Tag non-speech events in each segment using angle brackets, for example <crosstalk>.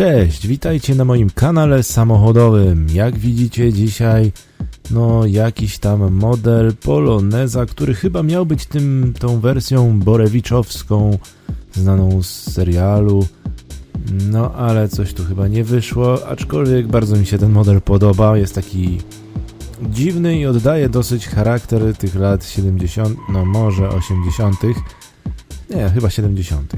Cześć, witajcie na moim kanale samochodowym. Jak widzicie dzisiaj, no jakiś tam model Poloneza, który chyba miał być tym, tą wersją borewiczowską, znaną z serialu. No ale coś tu chyba nie wyszło, aczkolwiek bardzo mi się ten model podoba. Jest taki dziwny i oddaje dosyć charakter tych lat 70, no może 80. Nie, chyba 70.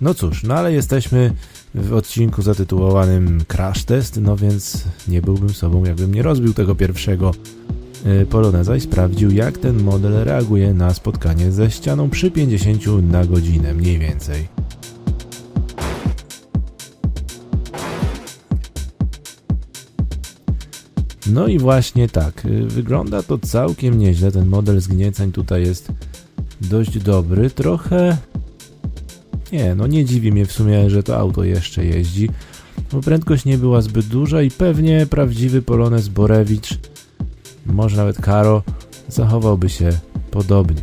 No cóż, no ale jesteśmy w odcinku zatytułowanym Crash Test, no więc nie byłbym sobą, jakbym nie rozbił tego pierwszego y, Poloneza i sprawdził, jak ten model reaguje na spotkanie ze ścianą przy 50 na godzinę, mniej więcej. No i właśnie tak, y, wygląda to całkiem nieźle, ten model zgnieceń tutaj jest dość dobry, trochę nie, no nie dziwi mnie w sumie, że to auto jeszcze jeździ, bo prędkość nie była zbyt duża i pewnie prawdziwy Polonez Borewicz, może nawet Karo, zachowałby się podobnie.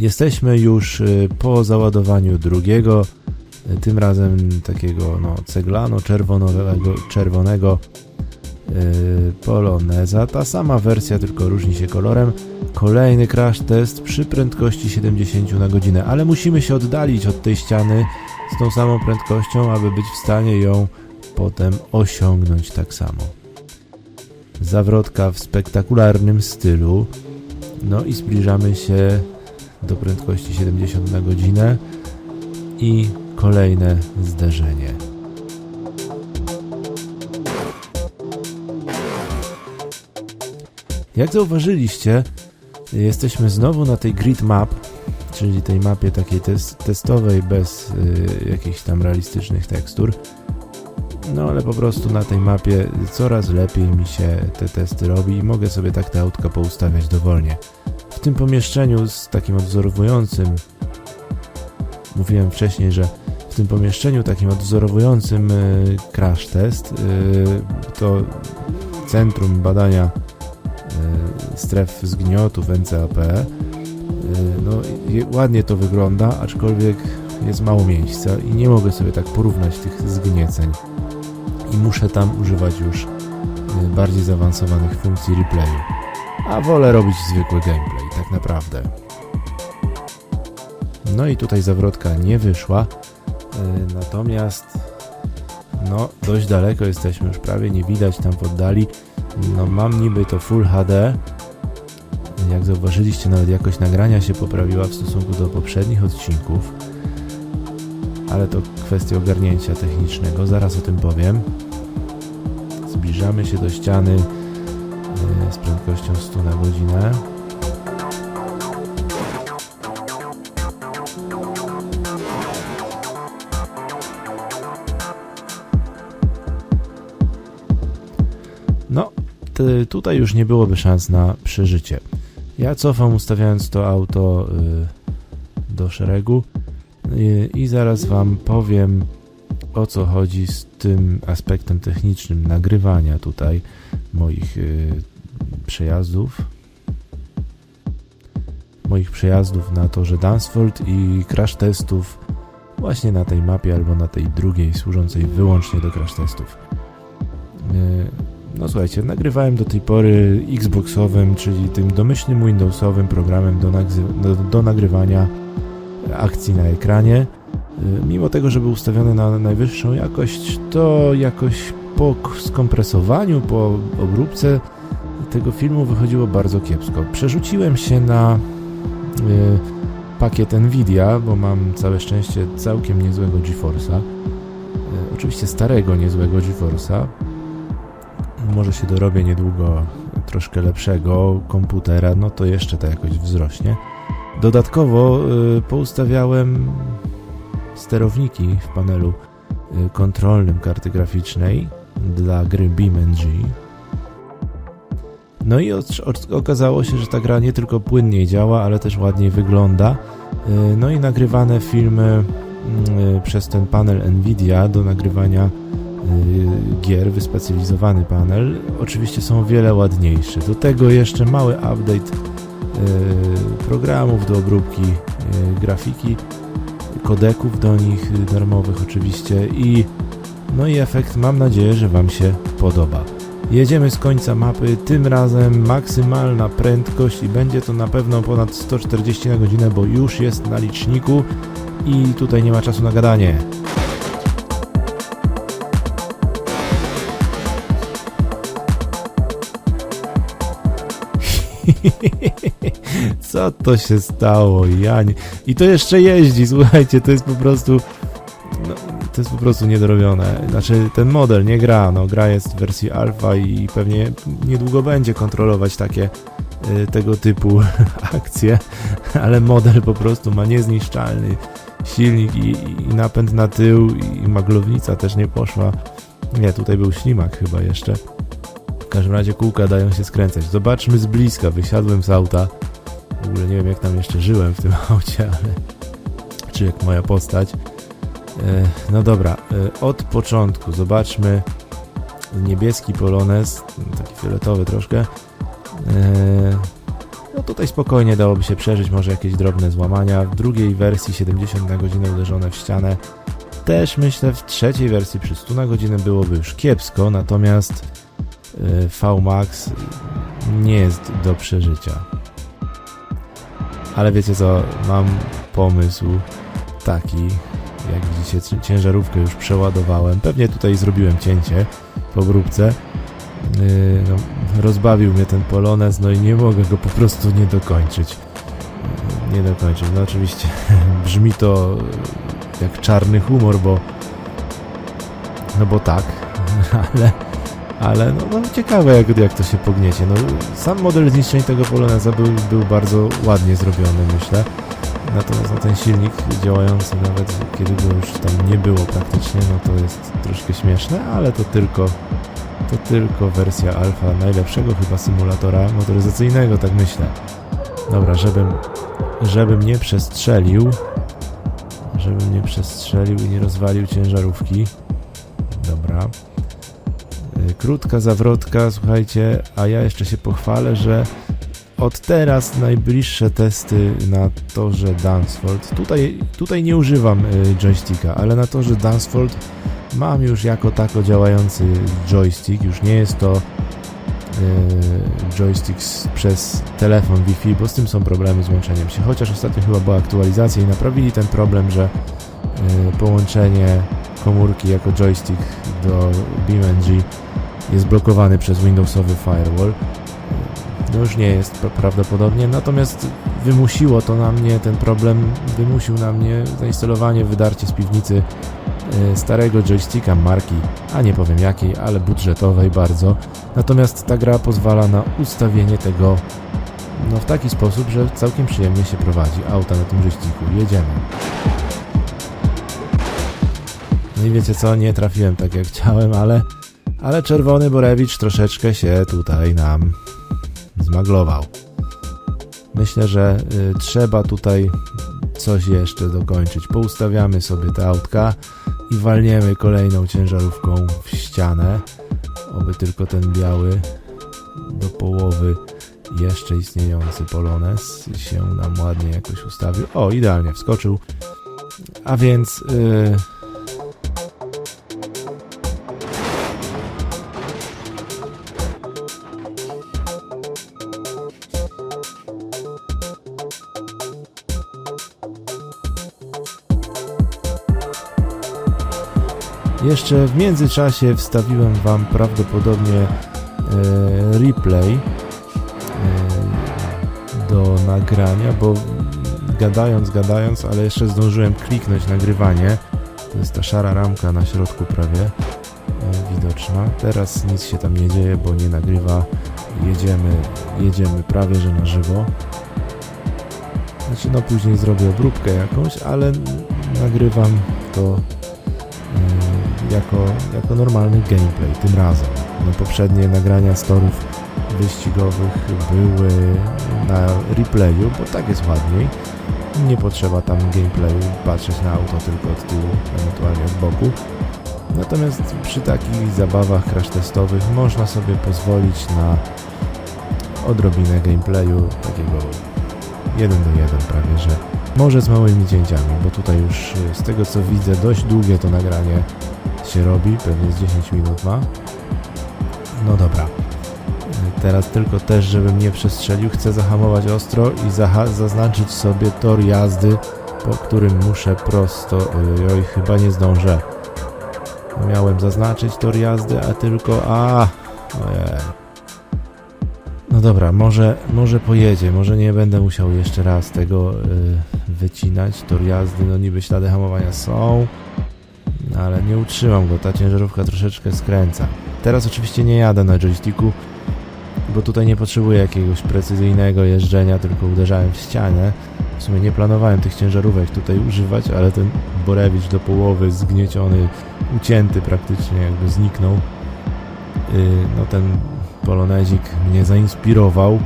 Jesteśmy już y, po załadowaniu drugiego, y, tym razem takiego no, ceglano-czerwonego czerwonego Poloneza. Ta sama wersja, tylko różni się kolorem. Kolejny crash test przy prędkości 70 na godzinę, ale musimy się oddalić od tej ściany z tą samą prędkością, aby być w stanie ją potem osiągnąć tak samo. Zawrotka w spektakularnym stylu. No i zbliżamy się do prędkości 70 na godzinę i kolejne zderzenie. Jak zauważyliście, jesteśmy znowu na tej grid map, czyli tej mapie takiej tes testowej bez y, jakichś tam realistycznych tekstur. No ale po prostu na tej mapie coraz lepiej mi się te testy robi i mogę sobie tak te autka poustawiać dowolnie. W tym pomieszczeniu z takim odwzorowującym mówiłem wcześniej, że w tym pomieszczeniu takim odwzorowującym y, crash test y, to centrum badania stref zgniotów NCAP. Y, no, ładnie to wygląda, aczkolwiek jest mało miejsca i nie mogę sobie tak porównać tych zgnieceń. I muszę tam używać już y, bardziej zaawansowanych funkcji replayu. A wolę robić zwykły gameplay, tak naprawdę. No i tutaj zawrotka nie wyszła, natomiast no dość daleko jesteśmy, już prawie nie widać tam w oddali no mam niby to Full HD. Jak zauważyliście, nawet jakość nagrania się poprawiła w stosunku do poprzednich odcinków. Ale to kwestia ogarnięcia technicznego, zaraz o tym powiem. Zbliżamy się do ściany e, z prędkością 100 na godzinę. No, tutaj już nie byłoby szans na przeżycie. Ja cofam ustawiając to auto y, do szeregu y, i zaraz Wam powiem o co chodzi z tym aspektem technicznym nagrywania tutaj moich y, przejazdów moich przejazdów na torze Dansfold i crash testów właśnie na tej mapie albo na tej drugiej służącej wyłącznie do crash testów. No słuchajcie, nagrywałem do tej pory Xboxowym, czyli tym domyślnym Windowsowym programem do, do, do nagrywania akcji na ekranie. Y, mimo tego, że był ustawiony na najwyższą jakość, to jakoś po skompresowaniu, po obróbce tego filmu wychodziło bardzo kiepsko. Przerzuciłem się na y, pakiet Nvidia, bo mam całe szczęście całkiem niezłego GeForce'a. Y, oczywiście starego niezłego GeForce'a, może się dorobię niedługo troszkę lepszego komputera, no to jeszcze ta jakość wzrośnie. Dodatkowo y, poustawiałem sterowniki w panelu y, kontrolnym karty graficznej dla gry BeamNG. No i okazało się, że ta gra nie tylko płynniej działa, ale też ładniej wygląda. Y, no i nagrywane filmy y, przez ten panel Nvidia do nagrywania gier, wyspecjalizowany panel, oczywiście są wiele ładniejsze. Do tego jeszcze mały update y, programów do obróbki y, grafiki, kodeków do nich y, darmowych oczywiście i no i efekt mam nadzieję, że Wam się podoba. Jedziemy z końca mapy, tym razem maksymalna prędkość i będzie to na pewno ponad 140 na godzinę, bo już jest na liczniku i tutaj nie ma czasu na gadanie. Co to się stało? Ja nie... I to jeszcze jeździ, <laughs> słuchajcie, to jest po prostu... No, to jest po prostu niedorobione. Znaczy, ten model nie gra, no gra jest w wersji alfa i pewnie niedługo będzie kontrolować takie y, tego typu <laughs> akcje, ale model po prostu ma niezniszczalny silnik i, i napęd na tył i maglownica też nie poszła. Nie, tutaj był ślimak chyba jeszcze. W każdym razie kółka dają się skręcać. Zobaczmy z bliska, wysiadłem z auta. Ogóle nie wiem jak tam jeszcze żyłem w tym <laughs> aucie, ale... Czy jak moja postać. E, No dobra, e, od początku zobaczmy niebieski polones, taki fioletowy troszkę. E, No tutaj spokojnie dałoby się przeżyć, może jakieś drobne złamania. W drugiej wersji 70 na godzinę uderzone w ścianę. Też myślę w trzeciej wersji przy 100 na godzinę byłoby już kiepsko, natomiast VMAX nie jest do przeżycia. Ale wiecie co, mam pomysł taki, jak widzicie, ciężarówkę już przeładowałem. Pewnie tutaj zrobiłem cięcie po obróbce. Yy, no, rozbawił mnie ten polonez, no i nie mogę go po prostu nie dokończyć. Nie dokończyć. No oczywiście <laughs> brzmi to jak czarny humor, bo no bo tak, <laughs> ale ale no, no ciekawe jak, jak to się pogniecie. No, sam model zniszczeń tego poloneza był, był bardzo ładnie zrobiony, myślę. Natomiast no, ten silnik działający nawet kiedy go już tam nie było praktycznie, no to jest troszkę śmieszne, ale to tylko to tylko wersja alfa najlepszego chyba symulatora motoryzacyjnego, tak myślę. Dobra, żebym żebym nie przestrzelił żebym nie przestrzelił i nie rozwalił ciężarówki. Krótka zawrotka, słuchajcie, a ja jeszcze się pochwalę, że od teraz najbliższe testy na torze Dunsfold. Tutaj, tutaj nie używam y, joysticka, ale na torze Dunsfold mam już jako tako działający joystick. Już nie jest to y, joystick przez telefon Wi-Fi, bo z tym są problemy z łączeniem się. Chociaż ostatnio chyba była aktualizacja i naprawili ten problem, że y, połączenie komórki jako joystick do BeamNG jest blokowany przez Windowsowy firewall. No już nie jest pra- prawdopodobnie, natomiast wymusiło to na mnie, ten problem wymusił na mnie zainstalowanie, wydarcie z piwnicy e, starego joysticka marki, a nie powiem jakiej, ale budżetowej bardzo. Natomiast ta gra pozwala na ustawienie tego no, w taki sposób, że całkiem przyjemnie się prowadzi auta na tym joysticku. Jedziemy. No i wiecie co, nie trafiłem tak jak chciałem, ale, ale czerwony Borewicz troszeczkę się tutaj nam zmaglował. Myślę, że y, trzeba tutaj coś jeszcze dokończyć. Poustawiamy sobie te autka i walniemy kolejną ciężarówką w ścianę. Oby tylko ten biały do połowy jeszcze istniejący Polones się nam ładnie jakoś ustawił. O, idealnie wskoczył. A więc y, Jeszcze w międzyczasie wstawiłem Wam prawdopodobnie e, replay e, do nagrania, bo gadając, gadając, ale jeszcze zdążyłem kliknąć nagrywanie. To jest ta szara ramka na środku prawie e, widoczna. Teraz nic się tam nie dzieje, bo nie nagrywa. Jedziemy, jedziemy prawie że na żywo. Znaczy, no później zrobię obróbkę jakąś, ale nagrywam to jako, jako normalny gameplay tym razem. No, poprzednie nagrania z torów wyścigowych były na replayu, bo tak jest ładniej. Nie potrzeba tam gameplayu patrzeć na auto tylko od tyłu, ewentualnie od boku. Natomiast przy takich zabawach crash testowych można sobie pozwolić na odrobinę gameplayu takiego 1 do 1 prawie, że Może z małymi cięciami, bo tutaj już z tego co widzę dość długie to nagranie się robi, pewnie z 10 minut ma. No dobra. Teraz tylko też, żebym nie przestrzelił, chcę zahamować ostro i zaznaczyć sobie tor jazdy, po którym muszę prosto. Oj, oj, chyba nie zdążę. Miałem zaznaczyć tor jazdy, a tylko... A, ojej. No dobra, może, może pojedzie, może nie będę musiał jeszcze raz tego y, wycinać. Tor jazdy, no niby ślady hamowania są, no ale nie utrzymam go, ta ciężarówka troszeczkę skręca. Teraz oczywiście nie jadę na joysticku, bo tutaj nie potrzebuję jakiegoś precyzyjnego jeżdżenia, tylko uderzałem w ścianę. W sumie nie planowałem tych ciężarówek tutaj używać, ale ten Borewicz do połowy zgnieciony, ucięty praktycznie, jakby zniknął. Yy, no ten polonezik mnie zainspirował.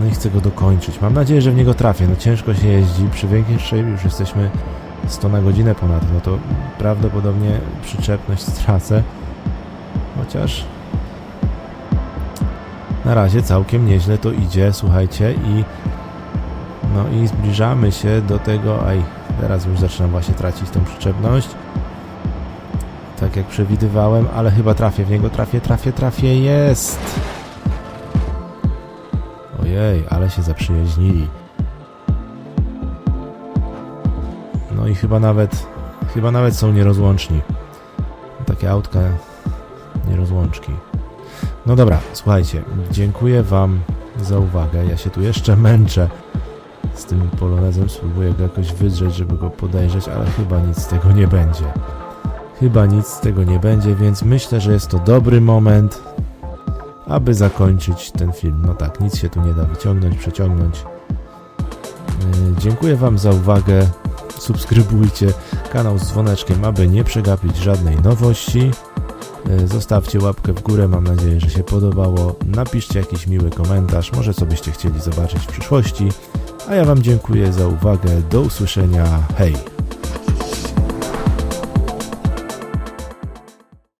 No i chcę go dokończyć. Mam nadzieję, że w niego trafię. No ciężko się jeździ. Przy większej już jesteśmy 100 na godzinę ponad. No to prawdopodobnie przyczepność stracę. Chociaż na razie całkiem nieźle to idzie, słuchajcie, i no i zbliżamy się do tego, aj, teraz już zaczynam właśnie tracić tą przyczepność. Tak jak przewidywałem, ale chyba trafię w niego, trafię, trafię, trafię, jest! Ojej, ale się zaprzyjaźnili. No i chyba nawet, chyba nawet są nierozłączni. Takie autka nierozłączki. No dobra, słuchajcie, dziękuję Wam za uwagę. Ja się tu jeszcze <laughs> męczę z tym polonezem. Spróbuję go jakoś wydrzeć, żeby go podejrzeć, ale chyba nic z tego nie będzie. Chyba nic z tego nie będzie, więc myślę, że jest to dobry moment, aby zakończyć ten film. No tak, nic się tu nie da wyciągnąć, przeciągnąć. Yy, dziękuję Wam za uwagę. Subskrybujcie kanał z dzwoneczkiem, aby nie przegapić żadnej nowości. Yy, Zostawcie łapkę w górę, mam nadzieję, że się podobało. Napiszcie jakiś miły komentarz, może co byście chcieli zobaczyć w przyszłości. A ja Wam dziękuję za uwagę. Do usłyszenia. Hej!